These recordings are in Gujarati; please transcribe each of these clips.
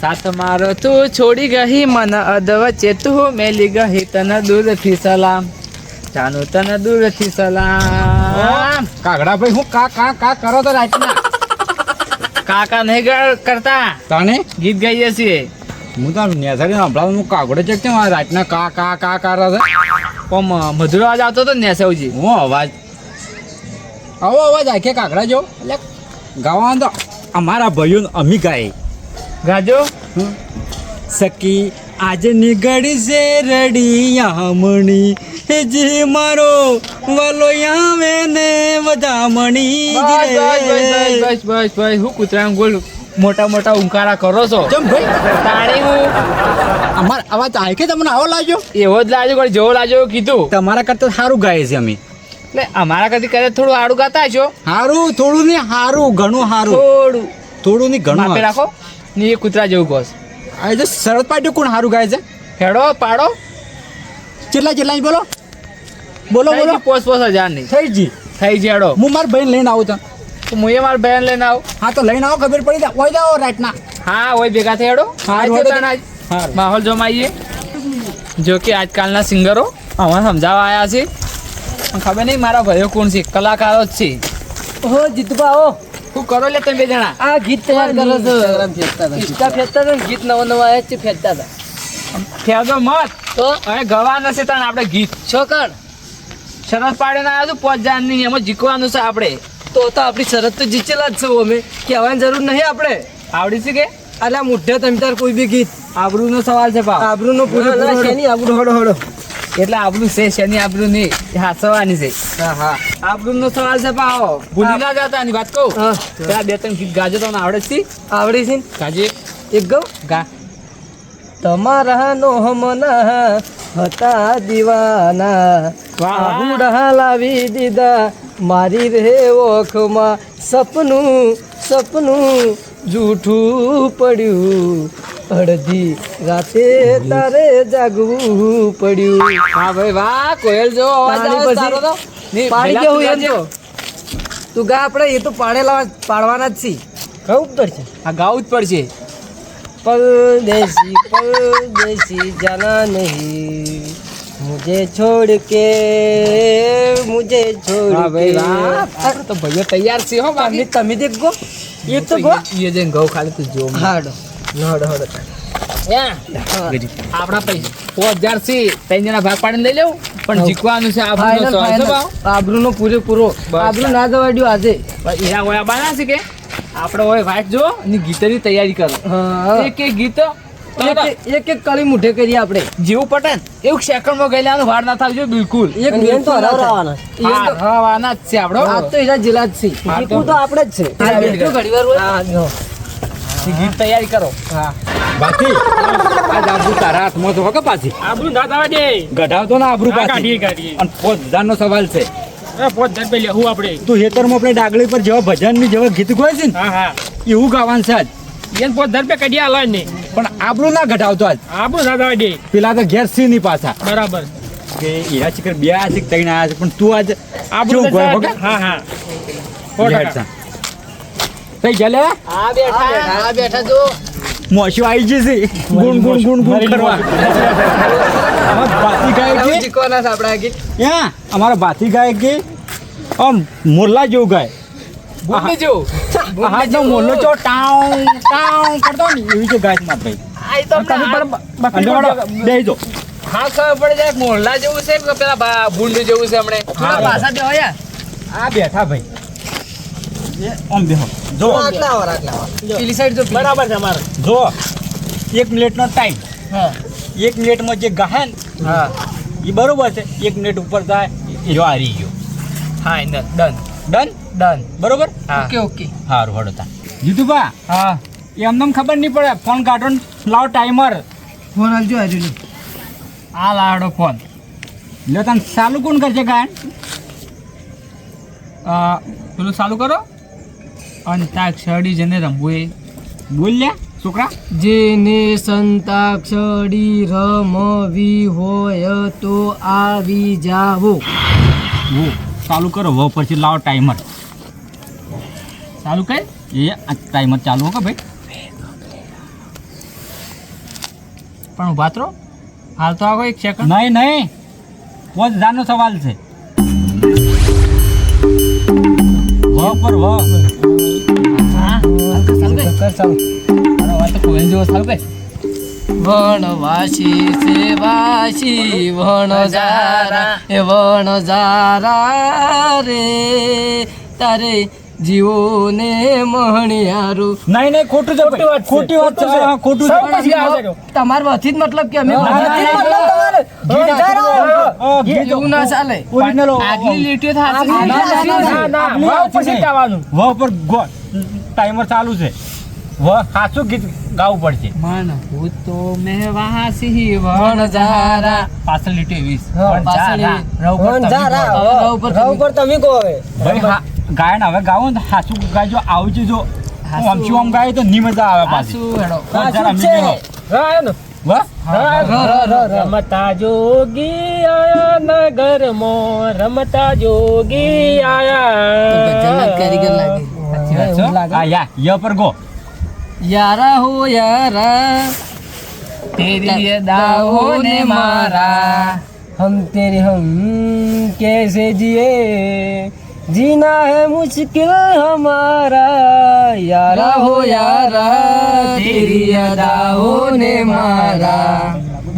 સાથ મારો તું છોડી ગઈ મન અધવચ્ચે તું મેલી ગઈ તને દૂરથી સલામ. જાનું તને દૂરથી સલામ. કાગડા ભાઈ હું કા કા કા કરો તો રાતના? કાકા નહીં કરતા. તાને ગીત ગાઈએ છીએ. હું તો નેસારી સંભળાવું હું કાગડો ચેક છે મારા રાતના કા કા કા કરો છે? પણ મધુર અવાજ આવતો હતો નેસવજી. હું અવાજ આવો અવાજ આખે કાગડા જો. એટલે ગાવાનો તો અમારા ભાઈઓ અમી ગાય ગાજો? સકી આજે નીકળી છે રડી મણી હે જી મારો વાલો આવે ને વધામણી બસ બસ બસ બસ હું કૂતરાને ગોલ. મોટા મોટા ઉંકારા કરો છો. ચમ ભાઈ. તાણી હું. અમાર અવાજ આખે તમને આવો લાગ્યો? એવો જ લાગ્યો કોઈ જેવો લાગ્યો કીધું. તમારા કરતા સારું ગાય છે અમે. એટલે અમારા કરતા કરે થોડું આડું ગાતા છો સારું થોડું ને સારું ઘણું સારું થોડું. થોડું ને ઘણું રાખો. ને એ કૂતરા જેવું ઘોસ આ જે શરદ પાટી કોણ સારું ગાય છે? હેડો પાડો. કેટલા કેટલા બોલો? બોલો બોલો. પોસ પોસ હજારની. થઈ જી થઈ જી હેડો. હું મારા બહેન લઈને આવું તો હું એ મારા બહેન લઈને આવું. હા તો લઈને આવો ખબર પડી જાય. હોય જાઓ રાતના. હા હોય ભેગા થઈ હેડો. માહોલ જમાઈએ. જો કે આજકાલના સિંગરો આમાં સમજાવવા આવ્યા છે. ખબર નહીં મારા ભાઈઓ કોણ છે? કલાકારો જ છે. ઓહો જીતુભા આવો કરો લે તમે બે જણા. આ ગીત તૈયાર કરો છો. ઇન્સ્ટા ફેંકતા હતા ગીત નવા નવા આવ્યા છે ફેંકતા હતા. ખેડો મત. તો? હવે ગવા નથી તાણ આપણે ગીત. છોકર શરત પાડીને આવ્યા આવ્યું પોચ નહીં એમાં જીકવાનું છે આપણે. તો તો આપણી શરત તો જીચેલા જ છો અમે. કહેવાની જરૂર નહીં આપણે. આવડી છે કે? અલ્યા મુઠ્ઠે તમે તાર કોઈ બી ગીત. આબરૂનો સવાલ છે પા આબરૂનો પૂરો શેની આબરૂ? હડો હડો એટલે આપણું છે શેની આપણું નહીં. હાસવાની હાચવાની છે. હા હા. આબરૂનો સવાલ છે ભાવ ભૂલી ના જતા ની વાત કહું. પેલા બે ત્રણ ગીત ગાજો તમને આવડે છે? આવડે છે ને? ગાજે. એક ગૌ ગા. તમારા નો મના હતા દીવાના. વાહુડા લાવી દીધા. મારી રે ઓખમાં સપનું સપનું જૂઠું પડ્યું. અડધી રાતે તારે જાગવું પડ્યું. હા ભાઈ વાહ કોયલ જો અવાજ સારો તો. પાડી કેવું એમ તો. તું ગા આપણે એ તો પાડેલા પાડવાના જ છી. ગાવું જ પડશે. આ ગાવું જ પડશે. પરદેશી પરદેશી જાના નહીં. મુજે છોડ કે મુજે છોડ હા ભાઈ વાહ. આપણે તો ભાઈઓ તૈયાર છે હો બાકી તમે દેખ. એ તો ગો એ જે ગૌ ખાલી તું જો. હાડો. નડો હડો. આપણા પૈસા પાંચ હજાર છે ત્રણ ભાગ પાડીને લઈ લેવું. પણ જીતવાનું છે આબરૂ આબરૂનો પૂરેપૂરો. આબરૂ ના જવા આજે. એના ઓયા બાના છે કે? આપણે હોય વાટ જો અને ગીતની તૈયારી કરો. એક એક ગીત એક એક કળી મુઠે કરીએ આપણે. જેવું પટે ને? એવું સેકન્ડમાં ગયેલા લેવાનું વાર ના થાય બિલકુલ. એક નિયમ તો હરાવવાના. જ છે આપણો. આ તો એના જિલ્લા જ છે. જીતવું તો આપણે જ છે. હા, આ બેઠો ઘડીવાર હોય. હા, જો. એ ગીત તૈયારી કરો. હા. બાકી આ આબરૂ તારા હાથમાં તો કે પાછી? આબરૂ ના થવા દે. ગઢાવતો ના આબરૂ પાછી. અને પોત હજારનો સવાલ છે. પોત આપણે તું હેતરમાં આપણે ડાગળી પર જેવા ભજનની જેવા ગીત ગોય છે ને હા હા. એવું ગાવાનું છે આજ. એને પોત ધર પે કાઢી આલો ને પણ આબરૂ ના ઘટાવતો આજ આબરૂ ના થવા દે. પેલા તો ઘેર સી ની પાછા. બરાબર. કે હીરા ચિકર બે આ છે ત્રણ આ છે પણ તું આજ આબરૂ ગોય? હા હા સો તઈ ટકા. ગયા લે આ બેઠા આ બેઠા જો. મોશી આવી જશે ગુણ ગુણ ગુણ ગુણ કરવા. અમારા ભાતી ગાય કે? જીકવાના છે કે હા અમારા ભાતી ગાય કે? આમ મોરલા જેવું ગાય. ભૂલી જો આ હાથનો મોરલો ચો ટાઉં ટાઉં કરતો ને એવી જે ગાય છે ભાઈ. આ તો તમે હા ખબર પડે જાય મોરલા જેવું છે કે પેલા ભૂંડ જેવું છે હમણે? થોડા પાછા બે હોય આ બેઠા ભાઈ. એ બેહો. જો. આટલા વાર આટલા વાર પેલી સાઈડ જો બરાબર છે અમારે. જો એક મિનિટનો ટાઈમ હા. એક મિનિટમાં જે ગાહે હા. એ બરોબર છે. એક મિનિટ ઉપર થાય એ જો હારી ગયો. હા ડન ડન ડન બરોબર? ઓકે ઓકે સારું હડતા જીતુભા હા. એ ખબર નહીં પડે. ફોન કાઢો ને. લાવ ટાઈમર ફોન આલજો આજે આ લાડો ફોન. લે તને ચાલુ કોણ કરશે ગાયન? પેલું ચાલુ કરો. અંતાક્ષરી જેને રમવું એ. બોલ્યા છોકરા. જેને સંતાક્ષરી રમવી હોય તો આવી જાવો ચાલુ કરો. વ પછી લાવ ટાઈમર ચાલુ કર. એ આ ટાઈમર ચાલુ હો કે ભાઈ? પણ ઊભા તો રહો. હાલ તો આવો એક સેકન્ડ નહીં નહીં. પોચ જાનો સવાલ છે. વ પર વ વણવાસી સેવાસી વણ જારા એ વણ જારા રે. તારે જીવો ને મહણિયારું. નહીં નહીં ખોટું છે. ખોટી વાત છે. હા, ખોટું છે. તમાર વથી જ મતલબ કે અમે ના, એવું ચાલે. આગલી લીટીઓ. જવાનું. વ પર ટાઈમર ચાલુ છે. વ સાચું ગીત ગાવું પડશે. મન હું તો મેં વાસી વણ પાછળ લીટી વીસ. વણજારા રવ પર તમે કહો હવે. ભાઈ હા, ગાયન હવે ગાવો ને સાચું ગાજો આવજો જો આમ શું આમ ગાય તો ની મજા આવે પાછું. રમતા જોગી આયા નગર મો રમતા જોગી આયા. ય પર ગો. યારા હો યારા. તેરી અદા ને મારા. હમ તેરી હમ કેસે જીએ. जीना है मुश्किल हमारा यारा हो यारा तेरी अदा होने मारा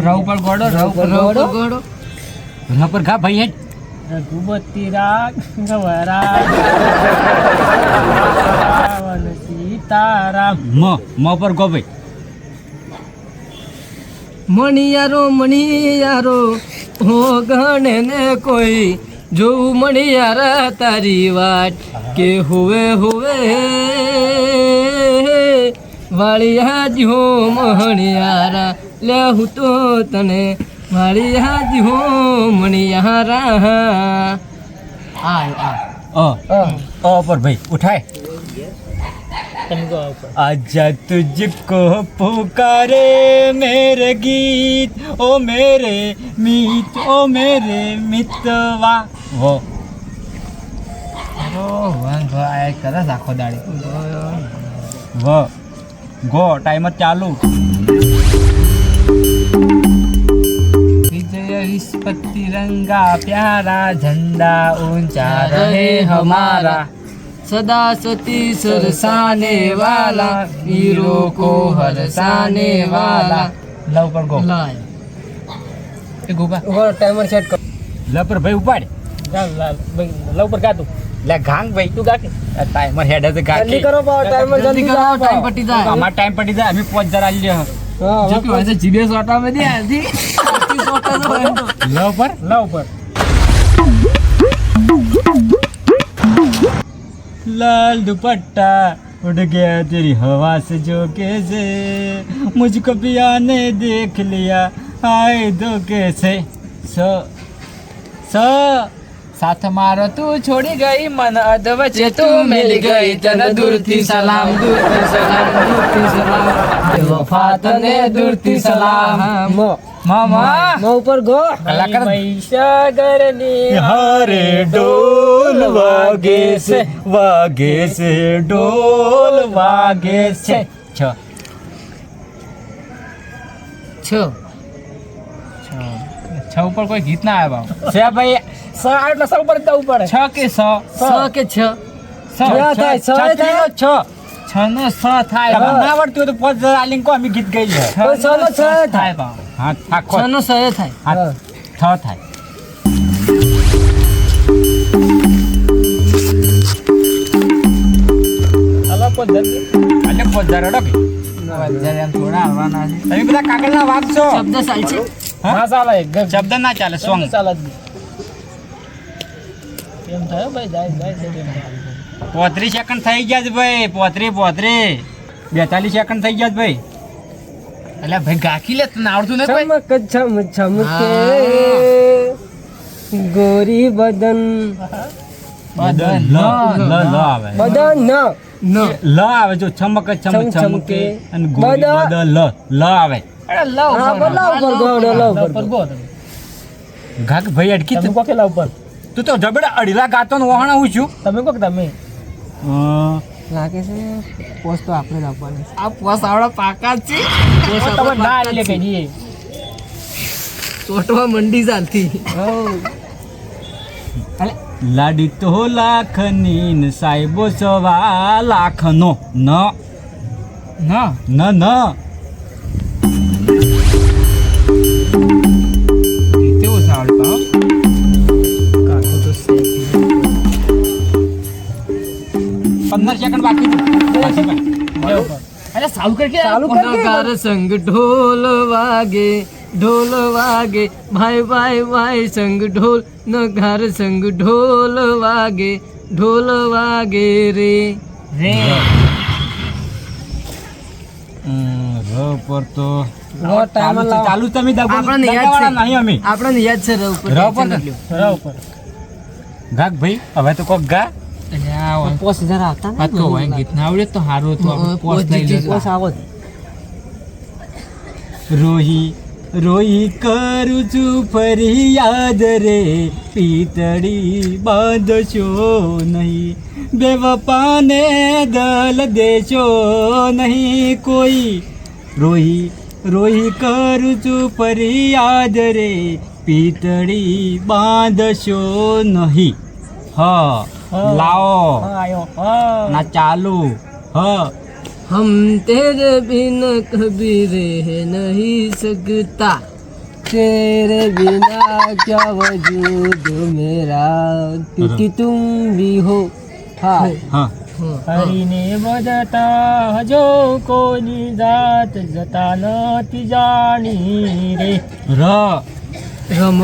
रहो पर गोड़ो रहो पर गोड़ो गोड़ो रहो पर खा भाई है रघुपति राग गवरा रावण सीताराम म म पर गो भाई मणियारो मणियारो हो गणे ने कोई કોઈ જોઉં મણિયારા તારી વાટ કે હોવે હોવે. વાળિયા જ હો મણિયારા લે હું તો તને વાળિયા જ હો મણિયારા આયો આ અ અ પર ભાઈ ઉઠાય. आजा तुझको पुकारे मेरे गीत ओ मेरे मीत ओ मेरे मितवा वो કરે આખો દાડી वो गो टाइमर चालू विजय विश्व तिरंगा प्यारा झंडा ऊंचा रहे हमारा सदा सती सरसाने वाला वीरों को हरसाने वाला लव पर गो એ ગોબા ઉભો ટાઈમર સેટ કરો લપર ભાઈ ઉપાડ ચાલ લાલ ભાઈ લવ પર ગાતું લે ગાંગ ભાઈ તું ગાકે ટાઈમર હેડ છે ગાકે જલ્દી કરો ટાઈમર જલ્દી કરો ટાઈમ પટી જાય અમાર ટાઈમ પડી જાય અમે પાંચ હજાર આલી લે હા જો કે વૈસે જીબે સોટા में दिया थी सोटा तो है तो લવ પર લવ પર लाल दुपट्टा उड़ गया तेरी हवा से जो कैसे मुझको पिया ने देख लिया आए दो कैसे स स સાથ મારો તું છોડી ગઈ મન અધવચે તું મેલી ગઈ. તને દૂરથી સલામ દૂરથી સલામ દૂરથી સલામ. વફા તને દૂરથી સલામ. મામા. મો ઉપર ગો. કલાકાર મહીસાગરની હારે ડોલ વાગે છે વાગે છે ડોલ વાગે છે. છ. છ. છ. ઉપર કોઈ ગીત ના આવ્યા. છે ભાઈ સ એટલે સ ઉપર જવું પડે. છ કે સ? સ. કે છ? છ થાય છ થાય. છ છ. થાય. ના તો પાંચ હજાર આલિંગ ગીત ગઈ છ નો છ થાય બા. હા છ નો થાય. હા છ થાય. થોડા શબ્દ ના ચાલે. શબ્દ ચાલે થાય ભાઈ પોત્રીસ સેકન્ડ થઈ ગયા છે ભાઈ પોત્રી પોત્રી. બેતાલીસ સેકન્ડ થઈ ગયા છે ભાઈ. એટલે ભાઈ ગાખી લે તને આવડતું નથી ચમક છમ છમકે ગોરી બદન. બદન લ લ લ આવે. બદન ન. ન લ આવે જો ચમક ચમ ચમ ચમકે. ચમકે. અને ગોરી બદન. લ લ આવે. અરે લ ઉપર બદલાવ પર ગો, લવ લવ પર પર ગો. ગો ઘાક ભાઈ અટકી તમે કહો કે લવ પર તું તો જબડા અડીલા ગાતો ને વહાણા હું છું. તમે કહો કે તમે લાગે છે પોસ્ટ તો આપણે આપવાની આ પોસ્ટ આવડા પાકા જ છે. તમે ના એટલે કહી દઈએ ચોટવા મંડી ચાલતી. લાડી તો લાખની ને સાહેબો સવા લાખનો ન ન ન. પંદર સેકન્ડ બાકી. અરે સાવ કર કે ચાલુ કર. સંગ ઢોલ વાગે ઢોલ વાગે. ભાઈ ભાઈ ભાઈ સંગ ઢોલ નગાર સંગ ઢોલ વાગે. ઢોલ વાગે રે. રે. હમ, ર પર તો ચાલુ ચાલુ. તમે આપણને યાદ છે. નહીં અમે. આપણને યાદ છે રવ પર ર પર. ને? બરાબર ઉપર. ગાક ભાઈ હવે તો કોક ગા. પોસ હજાર આવતા ને તો હોય ગીત ના આવડે તો હારું તો પોસ લઈ લે પોસ આવો રોહી રોઈ કરું છું ફરી યાદ રે પીતળી બાંધશો નહીં બેવપાને દલ દેશો નહીં કોઈ રોહી રોહી કરું છું ફરી યાદ રે પીતળી બાંધશો નહીં હા લાવો હા આયો હા ના ચાલુ હા हम तेरे बिन कभी रह नहीं सकता तेरे बिना क्या वजूद मेरा क्योंकि तुम भी हो हाँ હા હરીને વધતા હજો કોની જાત જતા નથી જાણી રે ર રમ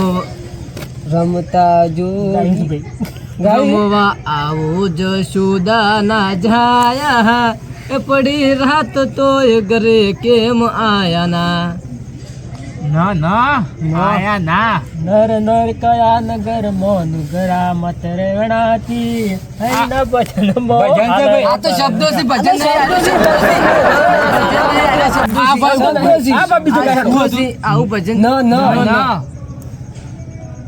રમતા જો ગાઈશું આવું રમવા આવો જશોદા ના જાયા એ પડી રાત તોય ઘરે કેમ આયા ના ના ના. આયા ના નર નર કયા નગર મોન ગરા મત રેણાતી હૈ ન ભજન મો. ભજન છે ભાઈ. આ તો શબ્દો થી ભજન નહીં. આ શબ્દો આ ભાઈ આ બાપ બીજું આવું ભજન. ન ન. ના.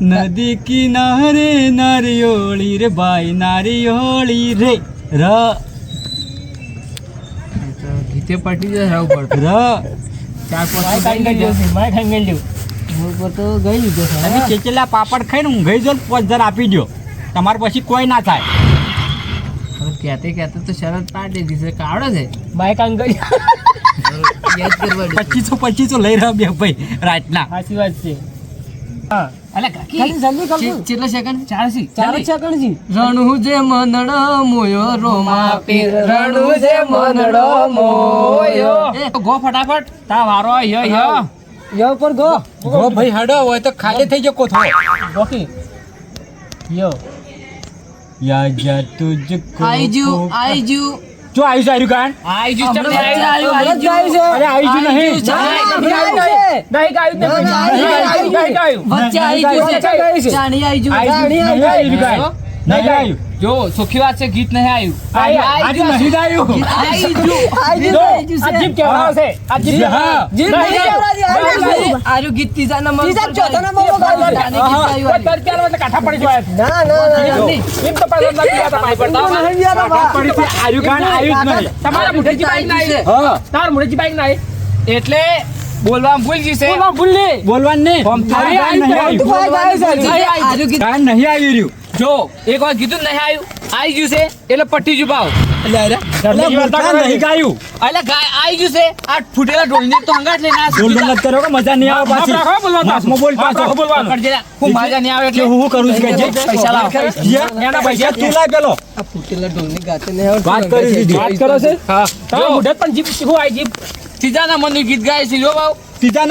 નદી કિનારે નારિયોળી રે ભાઈ નારિયોળી રે. ર. ગીતે પટી જાય રાવ પર ર. ચાર પાંચ ઉપર તો ગઈ લીધો તમે ચેચેલા પાપડ ખાઈને ઊંઘાઈ જો પાંચ હજાર આપી દો તમારે પછી કોઈ ના થાય. કહેતે કહેતે તો શરત પાડી દીધે કાવડો છે. કરવા દે. પચીસો પચીસો લઈ રહ્યો બે ભાઈ રાતના. સાચી વાત છે. હા. અલે કાકી ચે- કેટલા સેકન્ડ ચાર સી ચાર સેકન્ડ? જી રણુ જે મનડો મોયો રોમા પીર. રણુ જે મનડો મોયો. એ ગો ફટાફટ. તા વારો ય ય યો પર ગો. ગો. ભાઈ હડો હોય તો ખાલી થઈ જાય કોથળો ઓકે યો. યા જા તુજકો આઈજુ આઈજુ જો આવી આર્યું કાન આઈ જુ ચમ આઈ જ. હમણાં જ. અરે આવી જ નહીં. નહીં. ગાયું નહીં. ગાયું ગાયું વચ્ચે. જાણી નહીં. આવ્યું જો સુખી વાત છે ગીત નહીં આવ્યું આજે નહીં આવ્યું કેવડાવે છે હા. નહીં. આર્યું ગીત ત્રીજા નંબર ત્રીજા, ચોથા નંબર પર ગાયું. ગીત કોઈ ચાલો એટલે કાંઠા પડી જાય. ના ના ના એમ તો પાછળ નથી આવતા ભાઈ પડતા નહીં યાર પડી છે આર્યું કાન આવ્યું જ નહીં. તમારા મુઠેજી બાઈક ના હા. તાર મુઠેજી બાઈક ના આવી એટલે બોલવા ભૂલ જશે. બોલવા ભૂલી બોલવાનું નહીં. કાન નહીં આવ્યું નહીં આવી રહ્યું. જો એક વાર કીધું નહીં આવ્યું? આઈ ગયું છે એટલે પટ્ટી જ નહીં ગાયું. એટલે ગયું છે. આ ફૂટેલા ઢોલની તો હંગાટ લઈને આ બોલ બોલ કરો કે મજા નહીં આવે માફ બોલવાનું. બોલ પાછો. બોલવાનું. પકડજે હું માજા નહીં આવે એટલે. હું કરું છું કે પૈસા લાવો. એના પૈસા તું લાય પેલો. આ ફૂટેલા ઢોલની ગાતે નહીં વાત કરી દીધી. વાત કરો છે? હા. પણ જીપ શું આવી જીપ? સીધા ના મનનું ગીત ગાય છે જો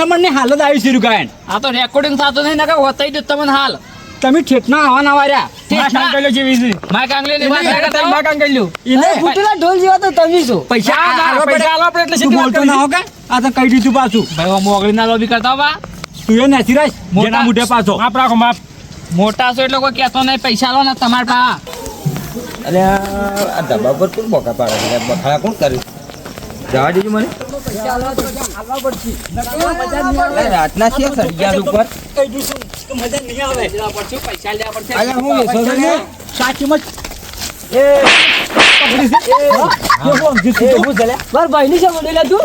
નંબરની હાલત આવી છે ગાયન આ તો રેકોર્ડિંગ થતો નહીં નકર હોતાઈ દો તમને હાલ. તમે ઠેઠના આવવાના વાર્યા. માય કાંઈ જેવી છે. માય કાંગલી ની વાત ના કરતા ઢોલ જેવા તો તમે છો. પૈસા એટલે તું બોલતો ના હો કે? આ તો કહી દીધું પાછું. ભાઈ હું મોગલી ના લોબી કરતા હો બા. તું એ નાસી રાખ જેના મુઢે પાછો. માફ રાખો માફ. મોટા છો એટલે કોઈ કહેતો નહીં. પૈસા લો ને તમારા પા. અરે આ ધાબા પર કોણ બોકા પાડે છે? બખાડા કોણ કરે જવા દેજો મને. રાતના છે સળિયા ઉપર કહી દઈશું તો મજા નહીં આવે. પૈસા લેવા પડશે અરે હું વેચો છો. ને? સાચીમાં મારા ભાઈની છે મોડેલા તું?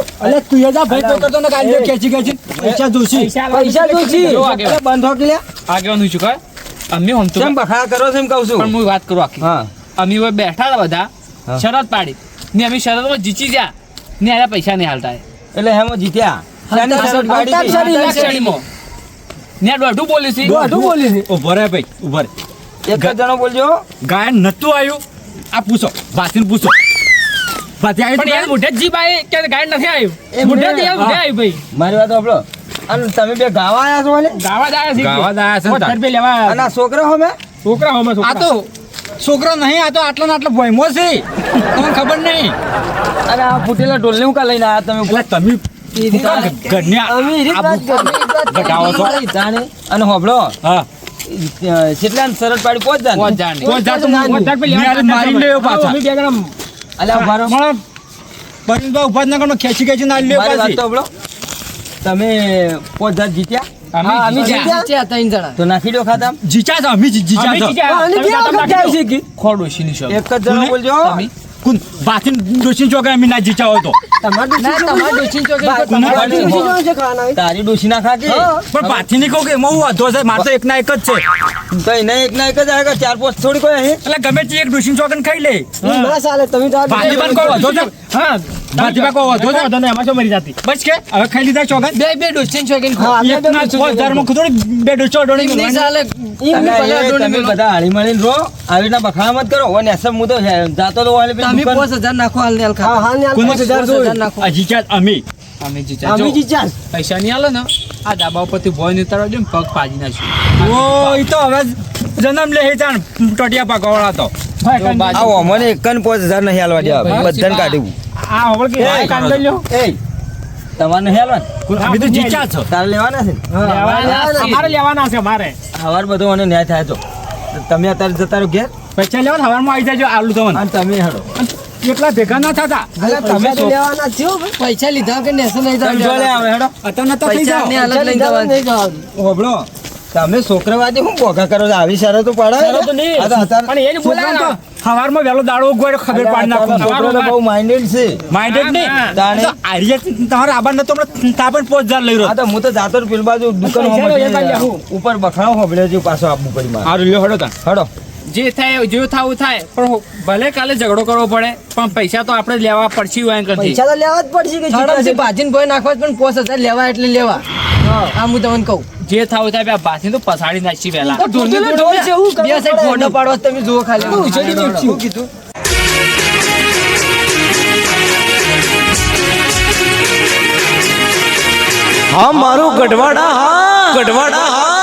એ જા ભાઈ તો કરતો ને કાંઈ ખેંચી ખેંચી પૈસા જોશી. પૈસા જોઈશી જો આગળ અરે બંધ હોક લે આગેવાનું શું કહે અમે હમ તો કેમ બખાડા કરો છો એમ કહું છું? પણ હું વાત કરું હા. અમે હવે બેઠા બધા શરત પાડી. ને અમે શરતમાં જીતી ગયા. ને આયા પૈસા નહીં હાલતા. એટલે હેમો જીત્યા શાની શરત પાડી હતી? અંતાક્ષરીમાં. ને દોઢું બોલ્યું છે? દોઢું બોલી છે? ઊભો રે ભાઈ ઊભો રે. એક જણો બોલજો. ગાયન નતું આવ્યું. આ પૂછો વાસીને પૂછો. વાસી આવી પણ યાર મોઢે જ જીભ કે ગાઈડ નથી આવ્યું? મોઢે જ યાર આવ્યું ભાઈ. મારી વાત સાંભળો. અને તમે બે ગાવા આવ્યા છો એટલે ગાવા જ આવ્યા છે ગાવા જ આયા છે ને તાર. લેવા અને છોકરા હમે છોકરા હોમે આ તો છોકરો નહીં આ તો આટલો ને આટલો ભોયમો છે. તમને ખબર નહીં? અરે આ ફૂટેલા ઢોલને હું કા લઈને આયા તમે? તમે ઘરની ઘટાવો છો. જાણે. અને હોબળો હા. કેટલા શરત પાડી પોચ જાણ. પહોંચ જાણ તો જા તો મારી લેવો પાછા. અલ્યા ઊભા રહો. ઊભા ના કરો ખેંચી ખેંચી ના લેવો પાછી. તો તમે પોચ જાત જીત્યા. એક જ જણા બોલજો. તમે? કુન બાથીન ડોશી ચોકર અમે ના જીચા હોય તો. તમારે ના તમારે ડોશી ચોકે તમારે તમારે ડોશી જોવાનું છે ખાવાના હોય. તારી ડોશી ના ખાકે? પણ બાથીની કહું કે એમાં હું વાંધો છે? મારે તો એક ના એક જ છે. તો નહીં એક ના એક જ આવે ચાર પાંચ થોડી કોઈ અહીં? એટલે ગમે તે એક ડોશી ચોકન ખાઈ લે. ના ચાલે તમે તો ભાજી કોઈ વાંધો છે? હા. પણ કોઈ વાંધો છે? એમાં શું મરી જાતી. બસ કે? હવે ખાઈ લીધા ચોકન બે બે ડોશી ચોકે હા, અમે એક બે ના છો ધર્મ ખુદો બે ડોશો અડોણી નહીં મળવાની. ચાલે. ભલે એ અડોણી બધા હાળી મળીને રો આવી ના બખાડા મત કરો. ઓને એસમ હું તો જાતો તો વાલે પેલી તમે દુકાન- પાંચ હજાર નાખો હાલ ને હાલ હા ને હાલ. જોઈએ. હજાર નાખો. આ જીચા અમે. અમે પૈસા નહીં આલે ને. આ ડાબા ઉપરથી ભોય ને ઉતારો દે ને પગ પાજી નાખ્યું ઓ ઈ તો હવે જન્મ લે હે જાણ. ટોટિયા પાકવાળા તો. બાજુ. આવો મને એક ને પાંચ હજાર નહીં હાલવા દેવા બધાને કાઢ્યું આ હોબળ કે એ, કાંદલ્યો એ તમારે હેલવાન અમે તો જીચા છો? તારે લેવાના છે? અમારે લેવાના છે મારે હવાર બધો મને ન્યાય થાય તો. તમે અત્યારે જતા રહો ઘેર? પૈસા લેવા હવારમાં આવી જજો આલુ તમને. અને તમે હેડો. એકલા ભેગા ના થતા. તમે લેવાના જ છે હો. પૈસા લીધા કે નેસો નહીં તમે જો લે આવે હેડો. અત્યારે તો થઈ જાવ ને અલગ લઈ જવાનું. નહીં તમે છોકરાવાદી શું ભોગા કરો આવી શરતો પાડો. આ પણ એને બોલાવે છોકરાને વેલો દાડો ઉગવાય ખબર પાડી નાખો. છોકરો તો બહુ માઇન્ડેડ છે. માઇન્ડેડ ને હા, તાણે. તો આર્ય તમારા આબાન તો હમણાં તા પણ પાંચ હજાર લઈ રહ્યો. રહ્યો તો હું તો જાતો પેલ બાજુ દુકાન. ઉપર બખાડો હોબળે છે પાછો આપવું પડી મારે હારું લ્યો હડો તા. હડો. જે થાય જે થવું થાય. પણ ભલે કાલે ઝઘડો કરવો પડે પણ પૈસા તો આપણે લેવા પડશે એમ કરતી પૈસા તો લેવા જ પડશે કે ભાજીને ભોય નાખવા પણ પાંચ હજાર લેવા એટલે લેવા. આ હું તમને કહું. જે થાવ થાય ભાથી તો પસાડી નાખી ઢોલ બે સાઈડ ફોટો પાડવા તમે જુઓ ખાલી. હું દઉં કીધું. હા મારું ગઢવાડા હા ગઢવાડા હા.